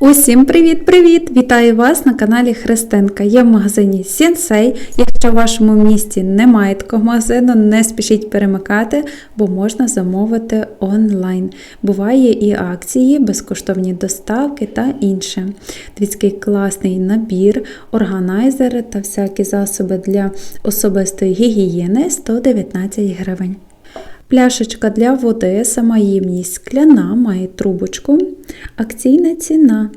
Усім привіт-привіт! Вітаю вас на каналі Христинка. Я в магазині Сінсей. Якщо в вашому місті немає такого магазину, не спішіть перемикати, бо можна замовити онлайн. Буває і акції, безкоштовні доставки та інше. Двіцький класний набір, органайзери та всякі засоби для особистої гігієни 119 гривень. Пляшечка для води, сама ємність скляна, має трубочку. Акційна ціна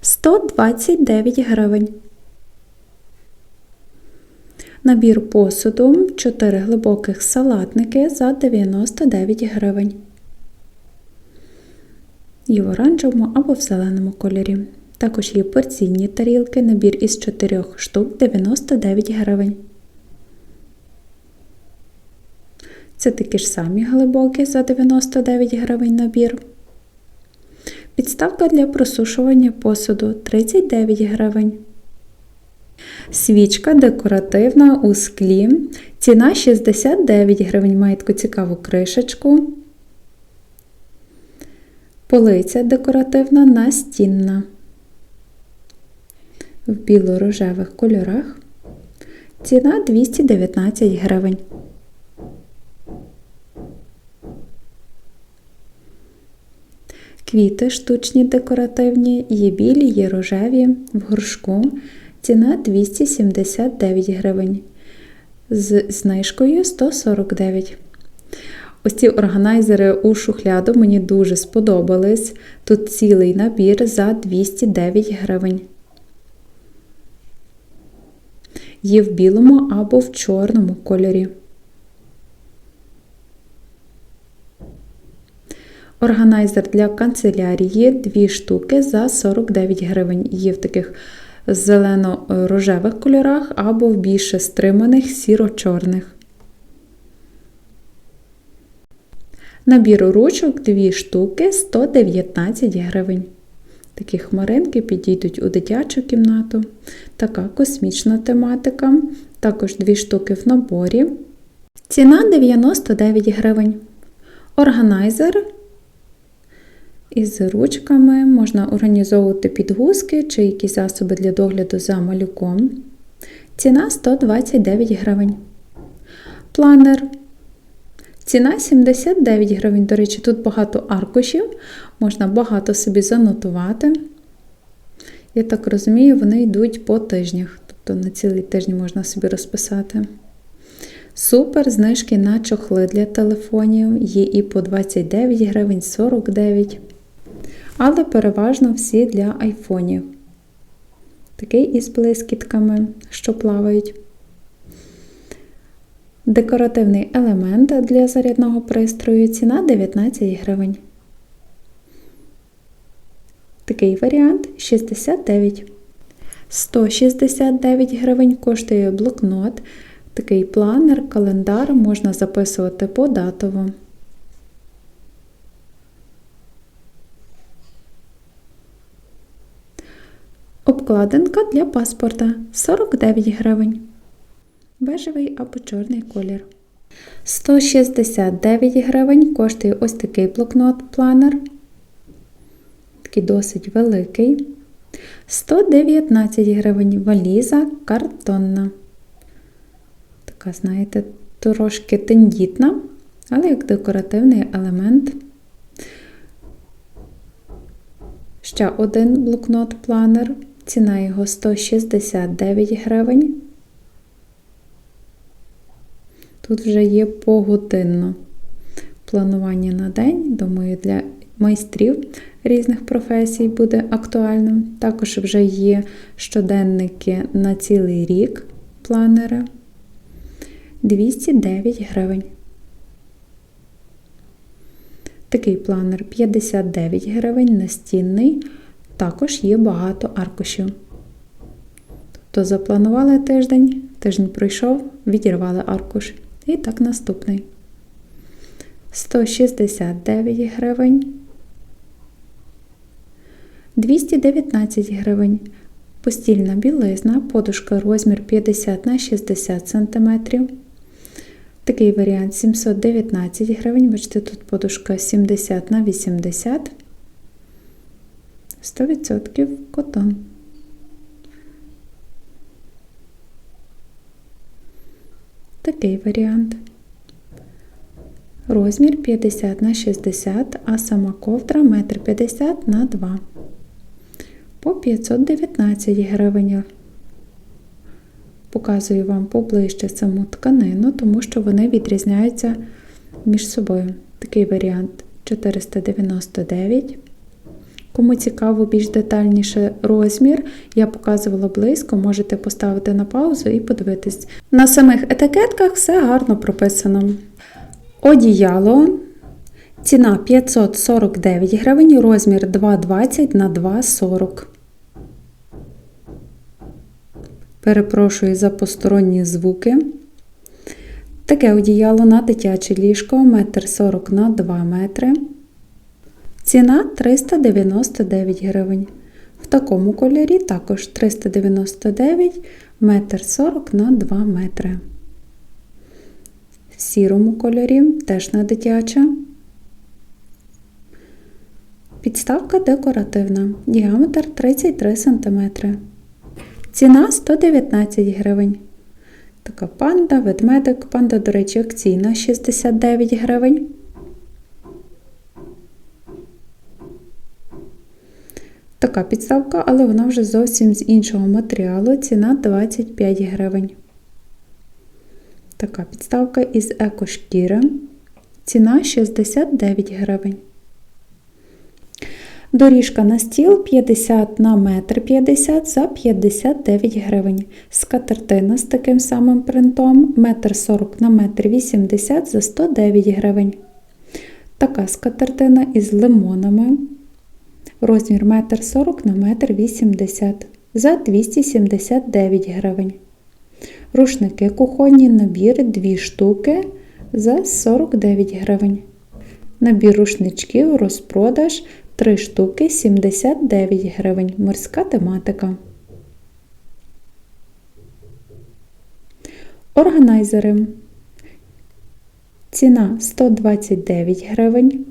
129 гривень. Набір посуду 4 глибоких салатники за 99 гривень. І в оранжевому або в зеленому кольорі. Також є порційні тарілки, набір із 4 штук 99 гривень. Це такі ж самі глибокі за 99 гривень набір. Підставка для просушування посуду 39 гривень. Свічка декоративна у склі. Ціна 69 гривень. Має таку цікаву кришечку. Полиця декоративна настінна. В біло-рожевих кольорах. Ціна 219 гривень. Квіти штучні декоративні, є білі, є рожеві в горшку. Ціна 279 гривень. З знижкою 149. Ось ці органайзери у шухляду мені дуже сподобались. Тут цілий набір за 209 гривень. Є в білому або в чорному кольорі. Органайзер для канцелярії 2 штуки за 49 гривень. Є в таких зелено-рожевих кольорах або в більше стриманих сіро-чорних. Набір ручок 2 штуки 119 гривень. Такі хмаринки підійдуть у дитячу кімнату. Така космічна тематика. Також 2 штуки в наборі. Ціна 99 гривень. Органайзер із ручками можна організовувати підгузки чи якісь засоби для догляду за малюком. Ціна 129 гривень. Планер. Ціна 79 гривень. До речі, тут багато аркушів, можна багато собі занотувати. Я так розумію, вони йдуть по тижнях, тобто на цілий тиждень можна собі розписати. Супер знижки на чохли для телефонів. Є і по 29 гривень, 49 але переважно всі для айфонів. Такий із блискітками, що плавають. Декоративний елемент для зарядного пристрою ціна 19 гривень. Такий варіант 69. 169 гривень коштує блокнот. Такий планер, календар можна записувати податово. Обкладинка для паспорта 49 гривень. Бежевий або чорний колір. 169 гривень коштує ось такий блокнот-планер. Такий досить великий. 119 гривень валіза картонна. Така, знаєте, трошки тендітна, але як декоративний елемент. Ще один блокнот-планер. Ціна його 169 гривень. Тут вже є погодинно планування на день. Думаю, для майстрів різних професій буде актуальним. Також вже є щоденники на цілий рік планери 209 гривень. Такий планер 59 гривень настінний. Також є багато аркушів. Тобто запланували тиждень, тиждень пройшов, відірвали аркуш. І так наступний. 169 гривень. 219 гривень. Постільна білизна, подушка розмір 50 на 60 см. Такий варіант 719 гривень. Бачите, тут подушка 70 на 80 см. 100% котон. Такий варіант. Розмір 50 на 60, а сама ковдра 1,50 м на 2 по 519 гривень. Показую вам поближче саму тканину, тому що вони відрізняються між собою. Такий варіант 499. Кому цікаво більш детальніше розмір, я показувала близько, можете поставити на паузу і подивитись. На самих етикетках все гарно прописано. Одіяло. Ціна 549 гривень, розмір 2,20 на 2,40. Перепрошую за посторонні звуки. Таке одіяло на дитяче ліжко 1,40 на 2 метри. Ціна 399 гривень. В такому кольорі також 399 метр 40 на 2 метри. В сірому кольорі теж на дитяче. Підставка декоративна. Діаметр 33 см. Ціна 119 гривень. Така панда, ведмедик. Панда, до речі, акційна 69 гривень. Така підставка, але вона вже зовсім з іншого матеріалу. Ціна 25 гривень. Така підставка із екошкіри. Ціна 69 гривень. Доріжка на стіл 50 на метр 50 за 59 гривень. Скатертина з таким самим принтом 1,40 на метр 80 за 109 гривень. Така скатертина із лимонами. Розмір 1,40 на метр 80 за 279 гривень. Рушники кухонні набір 2 штуки за 49 гривень. Набір рушничків розпродаж 3 штуки 79 гривень. Морська тематика. Органайзери. Ціна 129 гривень.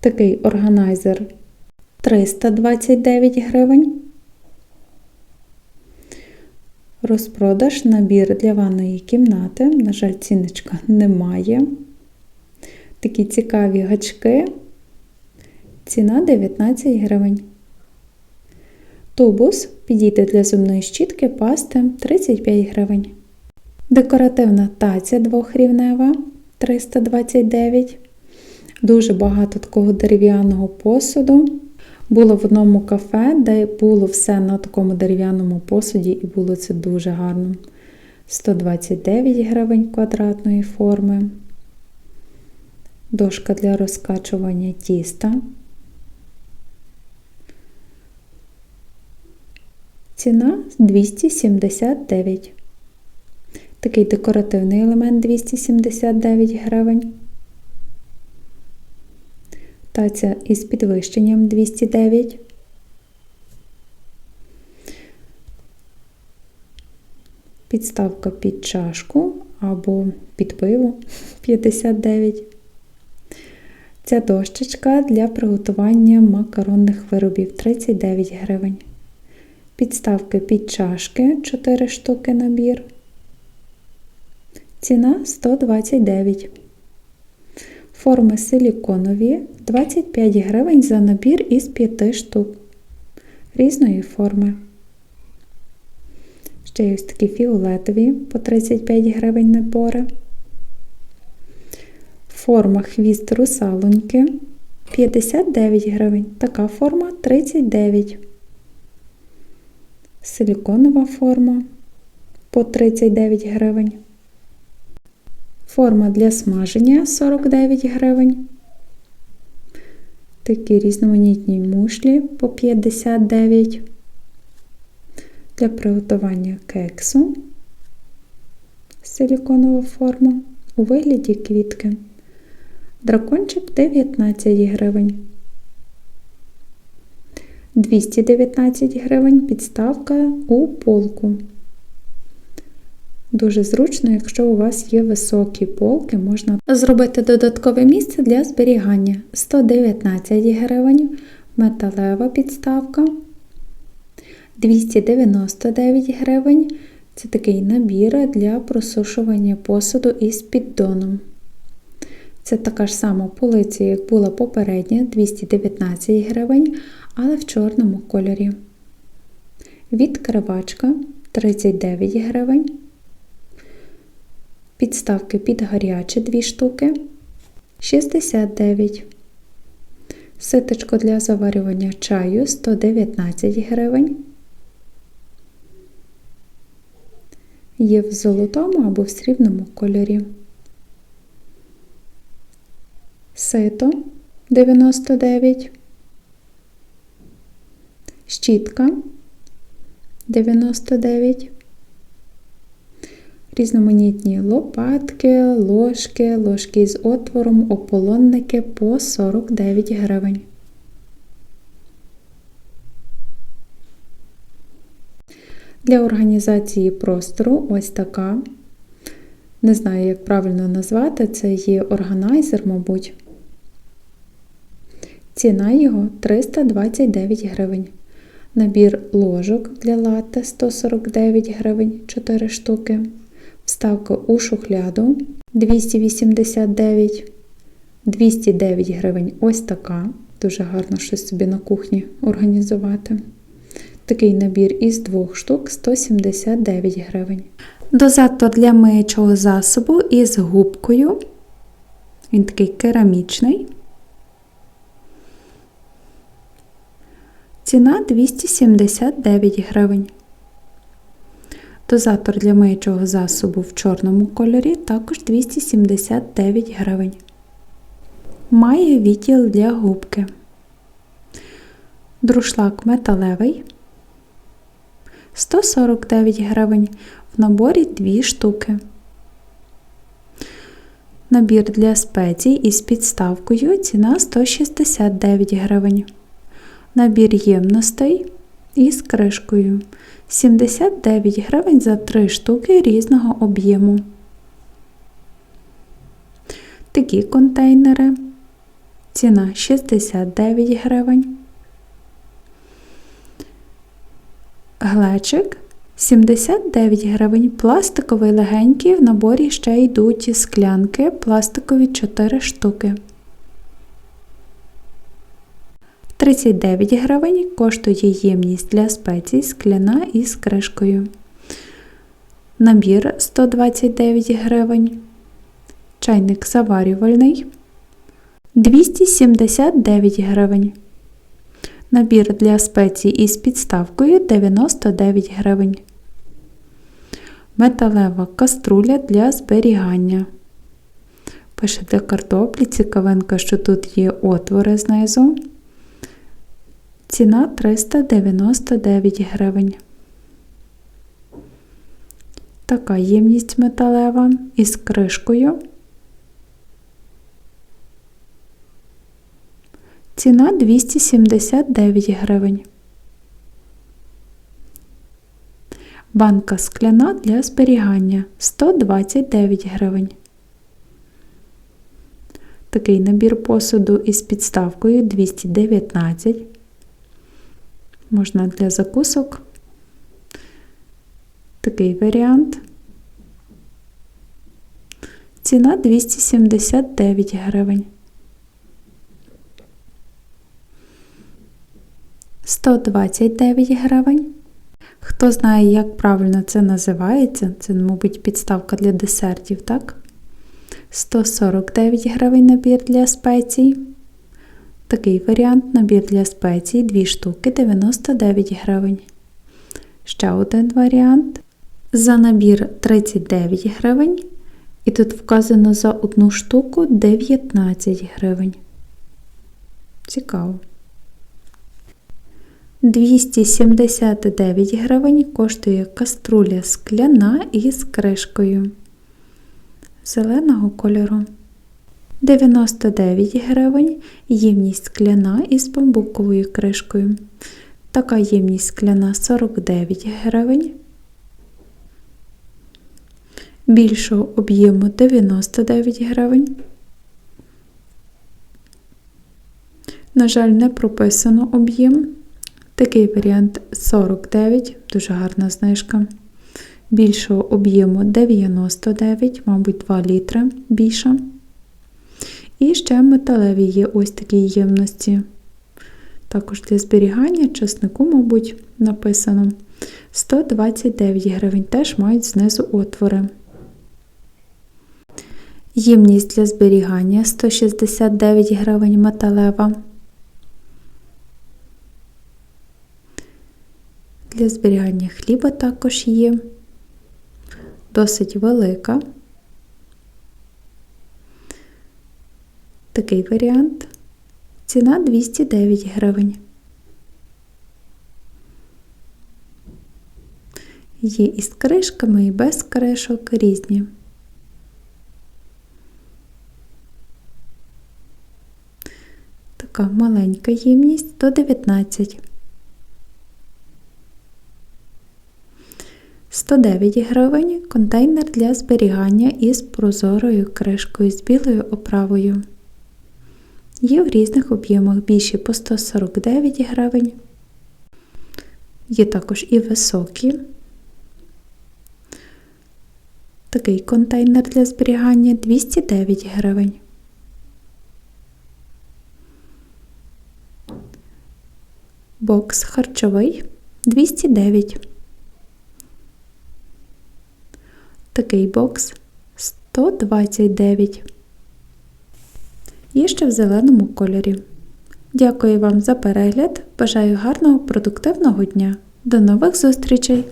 Такий органайзер 329 гривень. Розпродаж набір для ванної кімнати. На жаль, ціночка немає. Такі цікаві гачки. Ціна 19 гривень. Тубус підійде для зубної щітки пасти 35 гривень. Декоративна таця двохрівнева 329 Дуже багато такого дерев'яного посуду. Було в одному кафе, де було все на такому дерев'яному посуді, і було це дуже гарно. 129 гривень квадратної форми. Дошка для розкачування тіста. Ціна 279. Такий декоративний елемент 279 гривень. Таця із підвищенням 209. Підставка під чашку або під пиво 59. Ця дощечка для приготування макаронних виробів 39 гривень. Підставки під чашки 4 штуки набір. Ціна 129. Форми силіконові 25 гривень за набір із 5 штук різної форми. Ще є ось такі фіолетові по 35 гривень набори. Форма хвіст русалоньки 59 гривень. Така форма 39. Силіконова форма по 39 гривень. Форма для смаження 49 гривень. Такі різноманітні мушлі по 59 для приготування кексу силіконова форма у вигляді квітки. Дракончик 19 гривень. 219 гривень підставка у полку. Дуже зручно, якщо у вас є високі полки, можна зробити додаткове місце для зберігання 119 гривень, металева підставка 299 гривень. Це такий набір для просушування посуду із піддоном. Це така ж сама полиця, як була попередня, 219 гривень, але в чорному кольорі. Відкривачка 39 гривень. Підставки під гарячі 2 штуки 69. Ситочко для заварювання чаю 119 гривень. Є в золотому або в срібному кольорі. Сито 99. Щітка 99. Різноманітні лопатки, ложки, ложки з отвором, ополонники по 49 гривень. Для організації простору ось така. Не знаю, як правильно назвати, це є органайзер, мабуть. Ціна його 329 гривень. Набір ложок для латте 149 гривень 4 штуки. Вставка у шухляду 289, 209 гривень ось така. Дуже гарно щось собі на кухні організувати. Такий набір із двох штук 179 гривень. Дозатор для миючого засобу із губкою. Він такий керамічний. Ціна 279 гривень. Дозатор для миючого засобу в чорному кольорі також 279 гривень. Має відділ для губки. Друшлак металевий 149 гривень. В наборі 2 штуки. Набір для спецій із підставкою ціна 169 гривень. Набір ємностей із кришкою 79 гривень за 3 штуки різного об'єму. Такі контейнери. Ціна 69 гривень. Глечик 79 гривень. Пластиковий легенький. В наборі ще йдуть склянки, пластикові 4 штуки. 39 гривень коштує ємність для спецій скляна із кришкою. Набір 129 гривень. Чайник заварювальний 279 гривень. Набір для спецій із підставкою 99 гривень. Металева каструля для зберігання. Пише для картоплі цікавинка, що тут є отвори знизу. Ціна 399 гривень. Така ємність металева із кришкою. Ціна 279 гривень. Банка скляна для зберігання 129 гривень. Такий набір посуду із підставкою 219 можна для закусок. Такий варіант. Ціна 279 гривень. 129 гривень. Хто знає, як правильно це називається, це, мабуть, підставка для десертів, так? 149 гривень набір для спецій. Такий варіант набір для спецій 2 штуки 99 гривень. Ще один варіант. За набір 39 гривень. І тут вказано за одну штуку 19 гривень. Цікаво. 279 гривень коштує каструля скляна із кришкою зеленого кольору. 99 гривень ємність скляна із бамбуковою кришкою. Така ємність скляна 49 гривень. Більшого об'єму 99 гривень. На жаль, не прописано об'єм. Такий варіант 49, дуже гарна знижка. Більшого об'єму 99, мабуть, 2 літри більше. І ще металеві є ось такі ємності. Також для зберігання часнику, мабуть, написано 129 гривень, теж мають знизу отвори. Ємність для зберігання 169 гривень металева. Для зберігання хліба також є. Досить велика. Такий варіант. Ціна 209 гривень. Є із кришками і без кришок різні. Така маленька ємність 119. 109 гривень контейнер для зберігання із прозорою кришкою з білою оправою. Є в різних об'ємах більші по 149 гривень. Є також і високі. Такий контейнер для зберігання 209 гривень. Бокс харчовий 209. Такий бокс 129. Є ще в зеленому кольорі. Дякую вам за перегляд. Бажаю гарного продуктивного дня. До нових зустрічей!